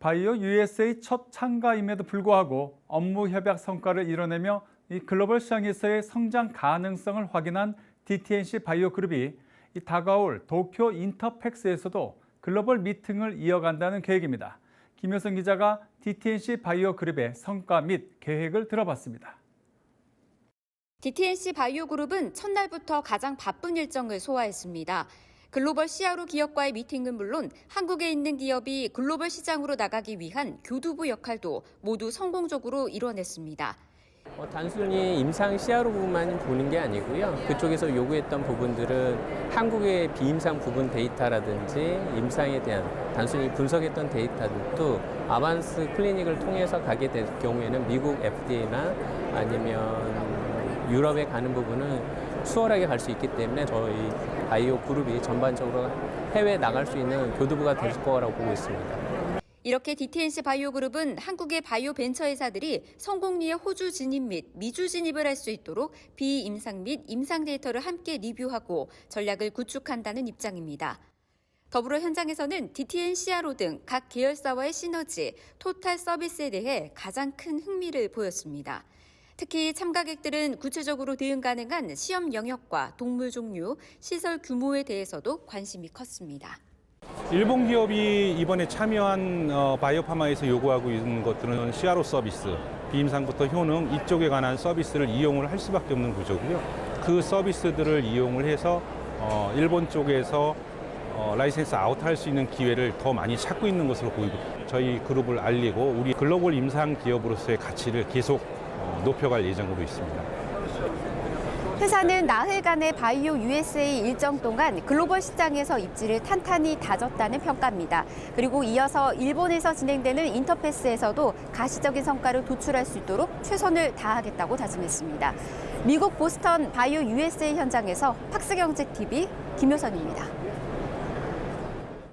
바이오 USA 첫 참가임에도 불구하고 업무 협약 성과를 이뤄내며 이 글로벌 시장에서의 성장 가능성을 확인한 DTNC 바이오 그룹이 이 다가올 도쿄 인터팩스에서도 글로벌 미팅을 이어간다는 계획입니다. 김효성 기자가 DTNC 바이오 그룹의 성과 및 계획을 들어봤습니다. DTNC 바이오 그룹은 첫날부터 가장 바쁜 일정을 소화했습니다. 글로벌 CRO 기업과의 미팅은 물론 한국에 있는 기업이 글로벌 시장으로 나가기 위한 교두부 역할도 모두 성공적으로 이뤄냈습니다. 어, 단순히 임상 CRO 부분만 보는 게 아니고요. 그쪽에서 요구했던 부분들은 한국의 비임상 부분 데이터라든지 임상에 대한 단순히 분석했던 데이터들도 아반스 클리닉을 통해서 가게 될 경우에는 미국 FDA나 아니면 유럽에 가는 부분은 수월하게 갈 수 있기 때문에 저희 바이오 그룹이 전반적으로 해외에 나갈 수 있는 교두부가 될 거라고 보고 있습니다. 이렇게 DTNC 바이오 그룹은 한국의 바이오 벤처 회사들이 성공리에 호주 진입 및 미주 진입을 할 수 있도록 비임상 및 임상 데이터를 함께 리뷰하고 전략을 구축한다는 입장입니다. 더불어 현장에서는 DTN CRO 등 각 계열사와의 시너지, 토탈 서비스에 대해 가장 큰 흥미를 보였습니다. 특히 참가객들은 구체적으로 대응 가능한 시험 영역과 동물 종류, 시설 규모에 대해서도 관심이 컸습니다. 일본 기업이 이번에 참여한 어, 바이오파마에서 요구하고 있는 것들은 CRO 서비스, 비임상부터 효능 이쪽에 관한 서비스를 이용을 할 수밖에 없는 구조고요. 그 서비스들을 이용을 해서 어, 일본 쪽에서 어, 라이센스 아웃할 수 있는 기회를 더 많이 찾고 있는 것으로 보이고 저희 그룹을 알리고 우리 글로벌 임상 기업으로서의 가치를 계속 어, 높여갈 예정으로 있습니다. 회사는 나흘간의 바이오 USA 일정 동안 글로벌 시장에서 입지를 탄탄히 다졌다는 평가입니다. 그리고 이어서 일본에서 진행되는 인터페스에서도 가시적인 성과를 도출할 수 있도록 최선을 다하겠다고 다짐했습니다. 미국 보스턴 바이오 USA 현장에서 팍스경제 TV 김효선입니다.